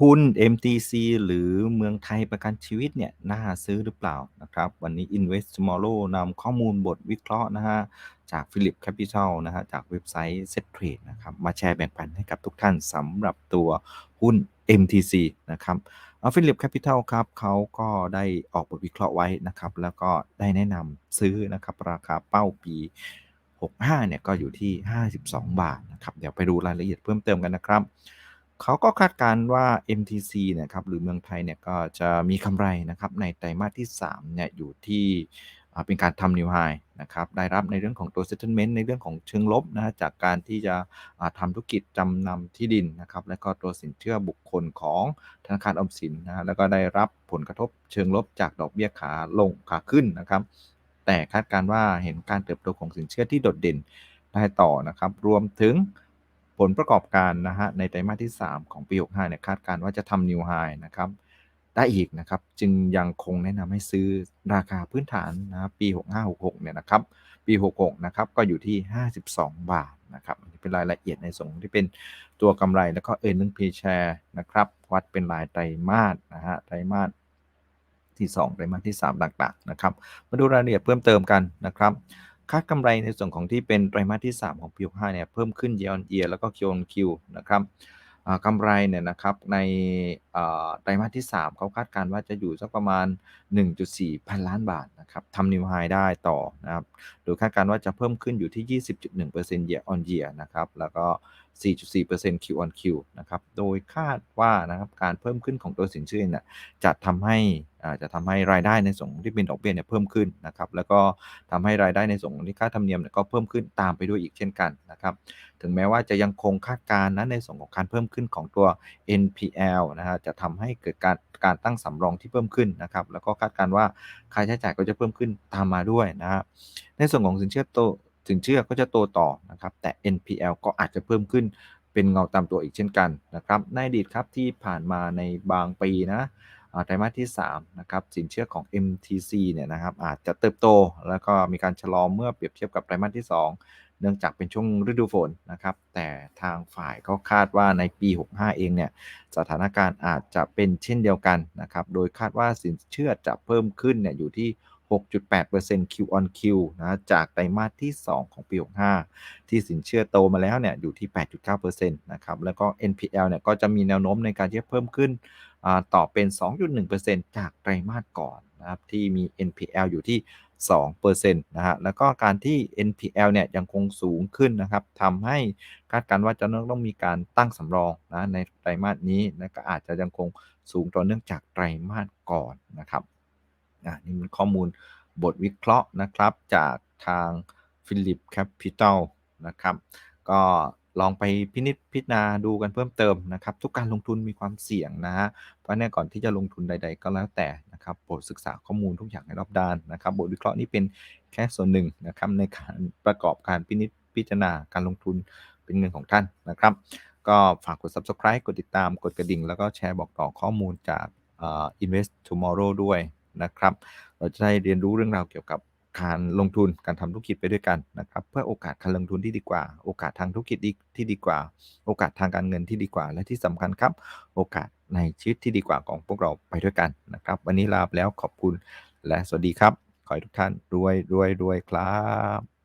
หุ้น MTC หรือเมืองไทยประกันชีวิตเนี่ยน่าซื้อหรือเปล่านะครับ วันนี้ Invest Tomorrow นำข้อมูลบทวิเคราะห์นะฮะ จาก Philip Capital นะฮะ จากเว็บไซต์ Set Trade นะครับ มาแชร์แบ่งปันให้กับทุกท่านสำหรับตัวหุ้น MTC นะครับฟิลิปแคปิตอลครับเขาก็ได้ออกบทวิเคราะห์ไว้นะครับ แล้วก็ได้แนะนำซื้อนะครับ ราคาเป้าปี 65เนี่ยก็อยู่ที่ 52 บาทนะครับ เดี๋ยวไปดูรายละเอียดเพิ่มเติมกันนะครับ เขาก็คาดการณ์ว่า MTC นะครับหรือเมืองไทยเนี่ยก็จะมีกำไรนะครับในไตรมาสที่3เนี่ยอยู่ที่เป็นการทำนิวไฮนะครับได้รับในเรื่องของตัว settlement ในเรื่องของเชิงลบนะจากการที่จะทำธุรกิจจำนำที่ดินนะครับและก็ตัวสินเชื่อบุคคลของธนาคารออมสินนะแล้วก็ได้รับผลกระทบเชิงลบจากดอกเบี้ยขาลงขาขึ้นนะครับ แต่คาดการว่าเห็นการเติบโตของสินเชื่อที่โดดเด่นได้ต่อนะครับ รวมถึง ผลประกอบการนะฮะในไตรมาสที่ 3 ของปี 65เนี่ยคาดการว่าจะทำนิวไฮนะครับได้อีกนะครับ จึงยังคงแนะนำให้ซื้อราคาพื้นฐานนะครับปี 6566เนี่ยนะครับปี 66นะครับก็อยู่ที่ 52 บาทนะครับเป็นรายละเอียดในส่วนที่เป็นตัวกำไรแล้วก็เอ a r n i n g per share นะครับวัดเป็นรายไตรมาสนะฮะไตรมาสที่ 2 ไตรมาสที่ 3 ต่างๆนะครับ มาดูรายละเอียดเพิ่มเติมกันนะครับ คาดกำไรในส่วนของที่เป็นไตรมาสที่ 3 ของปี65เนี่ยเพิ่มขึ้น year on year แล้วก็ Q on Q นะครับ กำไรเนี่ยนะครับในไตรมาสที่ 3 เขาคาดการณ์ว่าจะอยู่สักประมาณ 1.4 พันล้านบาทนะครับทำนิวไฮได้ต่อนะครับโดยคาดการณ์ว่าจะเพิ่มขึ้นอยู่ที่ 20.1% year on year นะครับแล้วก็ 4.4% Q on Q นะครับ โดยคาดว่านะครับการเพิ่มขึ้นของตัวสินเชื่อเนี่ยจะทำให้จะทำให้รายได้ในส่วนที่เป็นดอกเบี้ยเนี่ยเพิ่มขึ้นนะครับ แล้วก็ทำให้รายได้ในส่วนที่ค่าธรรมเนียมเนี่ยก็เพิ่มขึ้นตามไปด้วยอีกเช่นกันนะครับถึงแม้ว่าจะยังคงคาดการณ์นะในส่วนของการเพิ่มขึ้นของตัว NPL นะฮะจะทำให้เกิดการการตั้งสำรองที่เพิ่มขึ้นนะครับ แล้วก็คาดการณ์ว่าค่าใช้จ่ายก็จะเพิ่มขึ้นตามมาด้วยนะครับในส่วนของสินเชื่อโตสินเชื่อก็จะโตต่อนะครับ แต่ NPL ก็อาจจะเพิ่มขึ้นเป็นเงาตามตัวอีกเช่นกันนะครับในอดีตครับที่ผ่านมาในบางปีนะไตรมาสที่3นะครับสินเชื่อของ MTC เนี่ยนะครับอาจจะเติบโต แล้วก็มีการชะลอเมื่อเปรียบเทียบกับไตรมาสที่ 2 เนื่องจากเป็นช่วงฤดูฝนนะครับ แต่ทางฝ่ายเขาคาดว่าในปี 65 เองเนี่ยสถานการณ์อาจจะเป็นเช่นเดียวกันนะครับ โดยคาดว่าสินเชื่อจะเพิ่มขึ้นเนี่ยอยู่ที่ 6.8% Q on Q นะจากไตรมาสที่ 2 ของปี 65 ที่สินเชื่อโตมาแล้วเนี่ยอยู่ที่ 8.9%นะครับแล้วก็ NPL เนี่ยก็จะมีแนวโน้มในการที่จะเพิ่มขึ้นต่อเป็น 2.1%จากไตรมาสก่อนนะครับที่มี NPL อยู่ที่ 2%นะฮะแล้วก็การที่ NPL เนี่ยยังคงสูงขึ้นนะครับทำให้คาดการณ์ว่าจะต้องมีการตั้งสำรองนะในไตรมาสนี้นะก็อาจจะยังคงสูงต่อเนื่องจากไตรมาสก่อนนะครับนี่เป็นข้อมูลบทวิเคราะห์นะครับจากทาง Philip Capital นะครับ ก็ ลองไปพินิจพิจารณาดูกันเพิ่มเติมนะครับ ทุกการลงทุนมีความเสี่ยงนะฮะเพราะเนี่ยก่อนที่จะลงทุนใด ๆ ก็แล้วแต่นะครับโปรดศึกษาข้อมูลทุกอย่างให้รอบด้านนะครับ บทวิเคราะห์นี้เป็นแค่ส่วนหนึ่งนะครับในการประกอบการพินิจพิจารณาการลงทุนเป็นเงินของท่านนะครับ ก็ฝากกด subscribe กดติดตามกดกระดิ่ง แล้วก็แชร์บอกต่อข้อมูลจาก Invest Tomorrow ด้วยนะครับ เราจะได้เรียนรู้เรื่องราวเกี่ยวกับ การลงทุนการทำธุรกิจไปด้วยกันนะครับ เพื่อโอกาสการลงทุนที่ดีกว่า โอกาสทางธุรกิจที่ดีกว่า โอกาสทางการเงินที่ดีกว่า และที่สำคัญครับ โอกาสในชีวิตที่ดีกว่าของพวกเราไปด้วยกันนะครับ วันนี้ลาไปแล้วขอบคุณและสวัสดีครับ ขอให้ทุกท่านรวยรวยรวยครับ